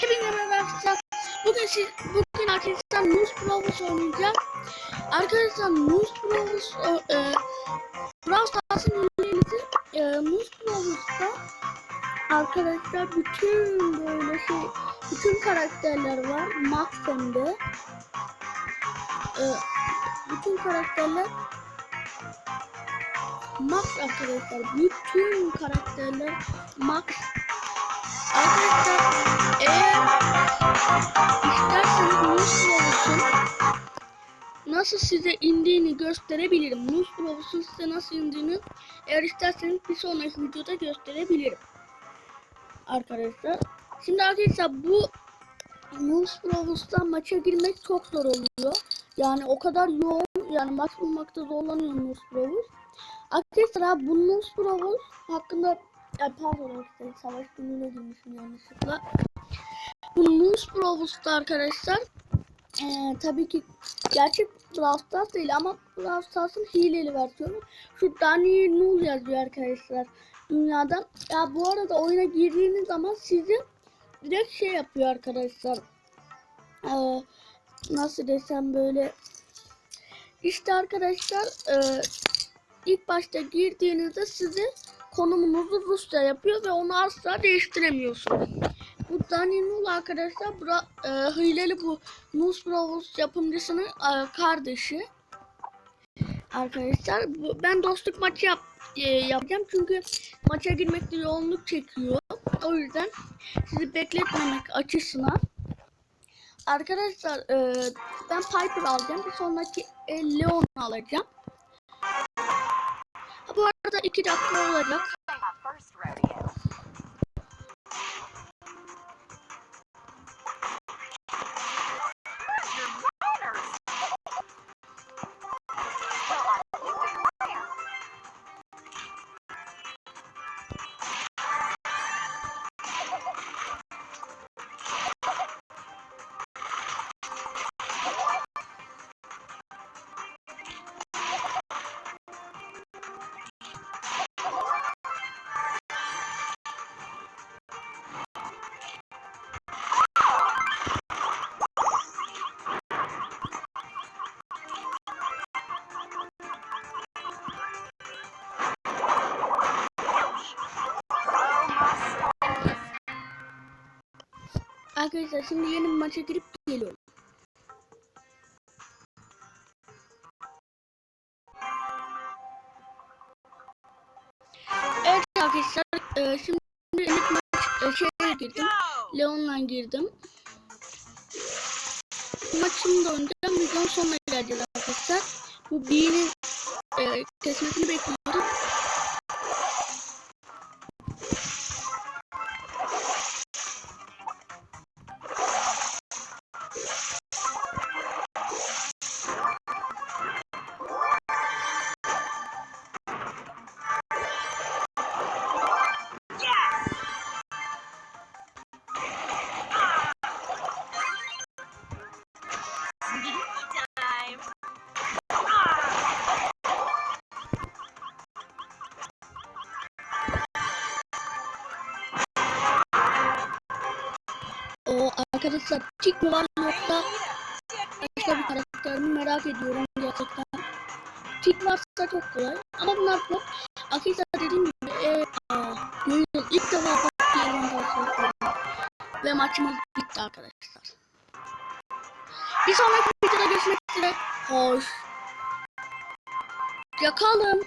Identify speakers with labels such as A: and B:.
A: Hepinize merhaba arkadaşlar. Bugün siz, bugün arkadaşlar News Bros oynayacağım. Arkadaşlar News Bros e, e, Brawl Stars'ın ünlüğünüzü e, News Bros'ta arkadaşlar bütün böyle şey bütün karakterler var. Max de. E, bütün karakterler Max arkadaşlar. Bütün karakterler Max Arkadaşlar isterseniz Nus olsun nasıl size indiğini gösterebilirim. Nus Brawl'un size nasıl indiğini eğer isterseniz bir sonraki videoda gösterebilirim. Arkadaşlar. Şimdi arkadaşlar bu Nus Brawl'da maça girmek çok zor oluyor. Yani o kadar yoğun yani maç bulmakta zorlanıyor Nus Brawl. Arkadaşlar bu Nus Brawl hakkında Ay pardon arkadaşlar savaş gününe girmişim yanlışlıkla. Bu Moose Brawl'da arkadaşlar ee, tabii ki gerçek Brawl Stars değil ama Brawl Stars'ın hileli versiyonu. Şu Daniel Null yazıyor arkadaşlar dünyada. Ya bu arada oyuna girdiğiniz zaman sizi direkt şey yapıyor arkadaşlar. Ee, nasıl desem böyle işte arkadaşlar e, ilk başta girdiğinizde sizi konumunuzu Rusça yapıyor ve onu asla değiştiremiyorsunuz. Bu Dani Null arkadaşlar bura, e, hileli bu Nus Bravos yapımcısının e, kardeşi. Arkadaşlar bu, ben dostluk maçı yap, e, yapacağım çünkü maça girmekte yoğunluk çekiyor. O yüzden sizi bekletmemek açısından Arkadaşlar e, ben Piper alacağım. Bir sonraki e, Leon alacağım. Bu arada 2 dakika olacak. Arkadaşlar şimdi yeni bir maça girip geliyorum. Evet arkadaşlar e, şimdi ilk maç e, şeye girdim. Leon'la girdim. Maçımı da oynayacağım. Videonun sonuna geleceğiz arkadaşlar. Bu B'nin e, kesmesini bekliyorum. Arkadaşlar mi var yoksa başka bir karakter mi merak ediyorum gerçekten. Tik varsa çok kolay ama bunlar yok. Arkadaşlar dediğim gibi e, aa, Gönül ilk defa diyelim Ve maçımız bitti arkadaşlar. Bir sonraki videoda görüşmek üzere. Hoş. Yakalım.